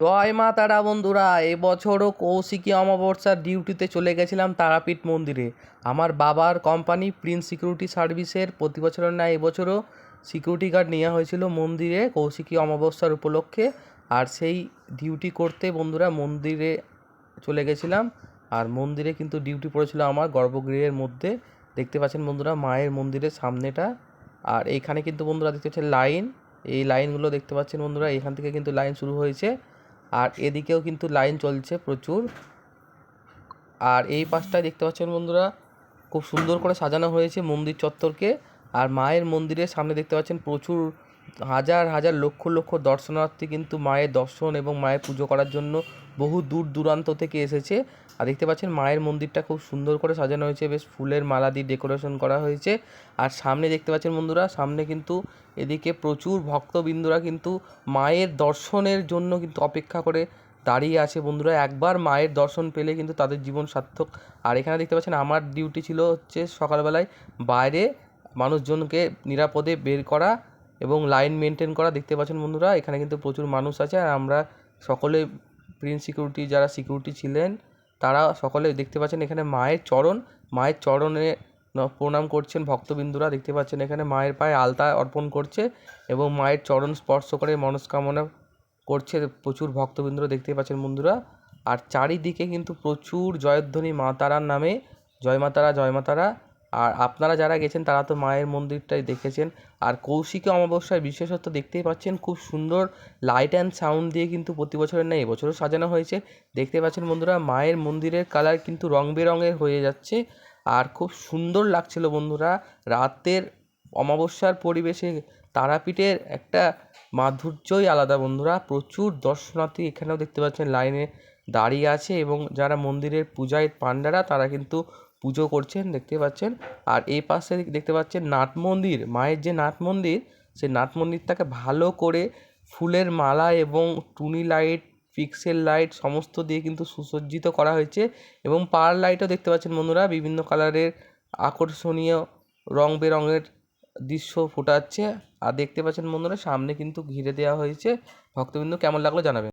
জয় মা তারা বন্ধুরা, এবছরও কৌশিকী অমাবস্যার ডিউটিতে চলে গেছিলাম তারাপীঠ মন্দিরে। আমার বাবার কোম্পানি প্রিন্স সিকিউরিটি সার্ভিসের প্রতি বছরের ন্যায় এবছরও সিকিউরিটি গার্ড নেওয়া হয়েছিল মন্দিরে কৌশিকী অমাবস্যার উপলক্ষে। আর সেই ডিউটি করতে বন্ধুরা মন্দিরে চলে গেছিলাম। আর মন্দিরে কিন্তু ডিউটি পড়েছিল আমার গর্ভগৃহের মধ্যে। দেখতে পাচ্ছেন বন্ধুরা মায়ের মন্দিরের সামনেটা। আর এইখানে কিন্তু বন্ধুরা দেখতে পাচ্ছেন লাইন। এই লাইনগুলো দেখতে পাচ্ছেন বন্ধুরা, এখান থেকে কিন্তু লাইন শুরু হয়েছে। আর এদিকেও কিন্তু লাইন চলছে প্রচুর। আর এই পাশটায় দেখতে পাচ্ছেন বন্ধুরা, খুব সুন্দর করে সাজানো হয়েছে মন্দির চত্বরকে। আর মায়ের মন্দিরের সামনে দেখতে পাচ্ছেন প্রচুর হাজার হাজার লক্ষ লক্ষ দর্শনার্থী কিন্তু মায়ের দর্শন এবং মায়ের পুজো করার জন্য বহু দূর দূরান্ত থেকে এসেছে। আর দেখতে পাচ্ছেন, মায়ের মন্দিরটা খুব সুন্দর করে সাজানো হয়েছে, বেশ ফুলের মালা দিয়ে ডেকোরেশন করা হয়েছে। আর সামনে দেখতে পাচ্ছেন বন্ধুরা, সামনে কিন্তু এদিকে প্রচুর ভক্তবৃন্দরা কিন্তু মায়ের দর্শনের জন্য কিন্তু অপেক্ষা করে দাঁড়িয়ে আছে বন্ধুরা। একবার মায়ের দর্শন পেলে কিন্তু তাদের জীবন সার্থক। আর এখানে দেখতে পাচ্ছেন, আমার ডিউটি ছিল হচ্ছে সকালবেলায় বাইরে মানুষজনকে নিরাপদে বের করা। এবং লাইন মেনটেন করা দেখতে পাচ্ছেন বন্ধুরা, এখানে কিন্তু প্রচুর মানুষ আছে আর আমরা সকলে প্রিন্স সিকিউরিটি যারা সিকিউরিটি ছিলেন, তারা সকলে দেখতে পাচ্ছেন এখানে মায়ের চরণ, মায়ের চরণে প্রণাম করছেন ভক্তবিন্দুরা, দেখতে পাচ্ছেন এখানে মায়ের পায়ে আলতা অর্পণ করছে এবং মায়ের চরণ স্পর্শ করে মনস্কামনা করছে প্রচুর ভক্তবৃন্দরা, দেখতে পাচ্ছেন বন্ধুরা। আর চারিদিকে কিন্তু প্রচুর জয়ধ্বনি মা তারার নামে, জয় মা তারা, জয় মা তারা আর আপনারা যারা গেছেন, তারা তো মায়ের মন্দিরটাই দেখেছেন। আর কৌশিকী অমাবস্যার বিশেষত্ব দেখতেই পাচ্ছেন, খুব সুন্দর লাইট অ্যান্ড সাউন্ড দিয়ে কিন্তু প্রতি বছরের ন্যায় এবছরও সাজানো হয়েছে। দেখতে পাচ্ছেন বন্ধুরা, মায়ের মন্দিরের কালার কিন্তু রং বেরঙের হয়ে যাচ্ছে। আর খুব সুন্দর লাগছিল বন্ধুরা, রাতের অমাবস্যার পরিবেশে তারাপীঠের একটা মাধুর্যই আলাদা বন্ধুরা। প্রচুর দর্শনার্থী এখানেও দেখতে পাচ্ছেন লাইনে দাঁড়িয়ে আছে এবং যারা মন্দিরের পূজায় পান্ডারা তারা কিন্তু পুজো করছেন, দেখতে পাচ্ছেন। আর এই পাশে দেখতে পাচ্ছেন নাট মন্দির, মায়ের যে নাট মন্দির, সেই নাট মন্দিরটাকে ভালো করে ফুলের মালা এবং টুনি লাইট, পিক্সেল লাইট সমস্ত দিয়ে কিন্তু সুসজ্জিত করা হয়েছে। এবং পার লাইটও দেখতে পাচ্ছেন বন্ধুরা, বিভিন্ন কালারের আকর্ষণীয় রং বেরঙের দৃশ্য ফোটাচ্ছে। আর দেখতে পাচ্ছেন বন্ধুরা, সামনে কিন্তু ঘিরে দেওয়া হয়েছে। ভক্তবৃন্দ কেমন লাগল জানাবেন।